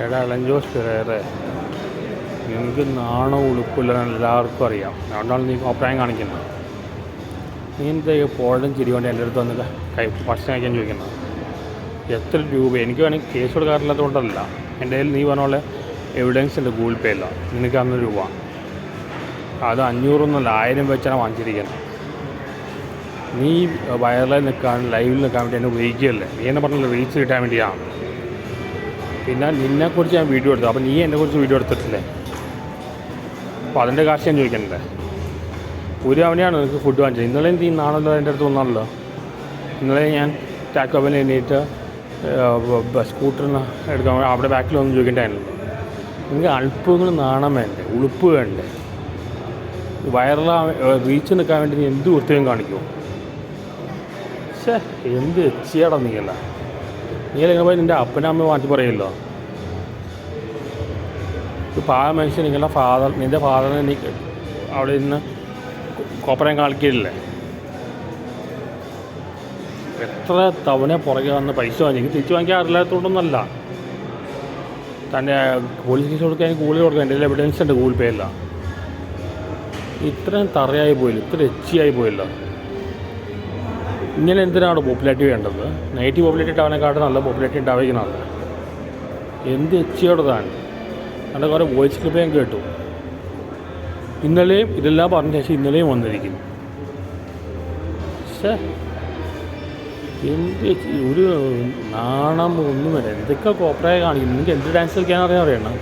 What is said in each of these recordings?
എടാ അലഞ്ചോസ് പെരേറെ നിനക്ക് നാണോ എല്ലാവർക്കും അറിയാം. അതുകൊണ്ടാണ് നീ അഭിപ്രായം കാണിക്കുന്നത്. നീ എന്താ ഈ പോഴം ചിരി കൊണ്ട് എന്റെ അടുത്ത് വന്നില്ല കൈ ഭക്ഷണം കഴിക്കാൻ ചോദിക്കുന്നത്? എത്ര രൂപ? എനിക്ക് വേണമെങ്കിൽ കേസ് കൊടുക്കാറില്ലാത്തതുകൊണ്ടല്ല. എന്റെ കയ്യിൽ നീ പറഞ്ഞ പോലെ എവിഡൻസ് ഉണ്ട് ഗൂഗിൾ പേ ഇല്ല. നിനക്ക് അന്ന് രൂപ. അത് അഞ്ഞൂറൊന്നുമല്ല ആയിരം വെച്ചാണ് വാങ്ങിച്ചിരിക്കുന്നത്. നീ വയറിൽ നിൽക്കാൻ ലൈവിൽ നിൽക്കാൻ വേണ്ടി എന്നെ ഉപയോഗിക്കുകയല്ലേ നീ എന്നെ പറഞ്ഞല്ലോ റീച്ച് കിട്ടാൻ വേണ്ടിയാണ് പിന്നെ നിന്നെക്കുറിച്ച് ഞാൻ വീഡിയോ എടുത്തു. അപ്പോൾ നീ എന്നെക്കുറിച്ച് വീഡിയോ എടുത്തിട്ടില്ലേ? അപ്പോൾ അതിന്റെ കാശ് ഞാൻ ചോദിക്കണ്ടേ? ഒരു അവനെയാണ് നിനക്ക് ഫുഡ് വാങ്ങിച്ചത്. ഇന്നലെ നീ നാണല്ലോ എന്റെ അടുത്ത് വന്നാണല്ലോ. ഇന്നലെ ഞാൻ ടാക്കോബിൽ എണ്ണീട്ട് സ്കൂട്ടറിന് എടുക്കാൻ അവിടെ ബാക്കിൽ ഒന്നും ചോദിക്കണ്ടായിരുന്നല്ലോ നിങ്ങൾക്ക് അല്പങ്ങൾ നാണം വേണ്ടേ? ഉളുപ്പ് വേണ്ടേ? വയറിലാ റീച്ച് നിൽക്കാൻ വേണ്ടി നീ എന്ത് വൃത്തിയും കാണിക്കുമോ ഛേ എന്ത് എച്ചിയാടാ നീയല്ല. നീ അല്ലെങ്കിൽ പോയി നിന്റെ അപ്പനും അമ്മ മാറ്റി പറയുമല്ലോ പാവ മനുഷ്യൻ നിങ്ങളുടെ ഫാദർ നിന്റെ ഫാദറിനെ നീ അവിടെ നിന്ന് കോപ്പറയും കാണിക്കില്ലേ എത്ര തവണ പുറകെ വന്ന് പൈസ വാങ്ങി? തിരിച്ചു വാങ്ങിക്കാൻ അറിയാത്തതുകൊണ്ടൊന്നല്ല തന്റെ പോലീസ് കേസ് കൊടുക്കാൻ കൂടുതൽ കൊടുക്കാൻ എന്റെ എവിഡൻസ് ഉണ്ട് ഗൂഗിൾ പേ അല്ല ഇത്രയും തറയായി പോയില്ല ഇത്ര എച്ചിയായി പോയില്ല. ഇങ്ങനെ എന്തിനാണ് പോപ്പുലാരിറ്റി വേണ്ടത്? നെഗറ്റീവ് പോപ്പുലാരിറ്റി ഉണ്ടാവാനെക്കാട്ടും നല്ല പോപ്പുലാരിറ്റി ഉണ്ടാവുകയാണ് എന്ത് എച്ചിയോടെ താൻ? എന്റെ കുറേ വോയിസ് ക്ലിപ്പ് ഞാൻ കേട്ടു. ഇന്നലെയും ഇതെല്ലാം പറഞ്ഞ ശേഷം ഇന്നലെയും വന്നിരിക്കുന്നു. പക്ഷേ എന്ത് ഒരു നാണം ഒന്നും വരെ എന്തൊക്കെ കോപ്പറായി കാണിക്കുന്നു നിങ്ങൾക്ക് എന്ത് ഡാൻസ് കളിക്കാൻ അറിയാൻ അറിയണം?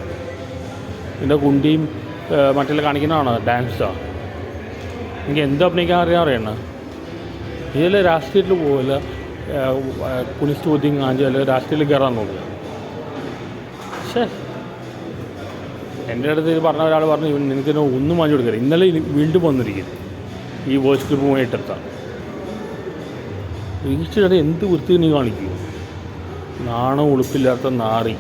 എന്റെ കുണ്ടിയും മറ്റെല്ലാം കാണിക്കുന്നതാണോ ഡാൻസോ എനിക്ക് എന്ത് അഭിനയിക്കാൻ അറിയാൻ അറിയണം? ഇതിൽ രാഷ്ട്രീയത്തിൽ പോകില്ല ബുദ്ധിയും കാഞ്ചി അല്ലെങ്കിൽ രാഷ്ട്രീയത്തിൽ കയറാൻ നോക്കുക. പക്ഷേ എന്റെ അടുത്ത് ഇത് പറഞ്ഞ ഒരാൾ പറഞ്ഞു "ഇവൻ നിനക്ക് ഒന്നും വാങ്ങി കൊടുക്കരുത് ഇന്നലെ ഇനി വീണ്ടും വന്നിരിക്കുന്നു. ഈ വോയിസ് ക്ലിപ്പ് പോയിട്ടെടുത്താണ് വീഴ്ചയുടെ എന്ത് വൃത്തി നീ കാണിക്കൂ നാണം ഉളുപ്പില്ലാത്ത നാറി.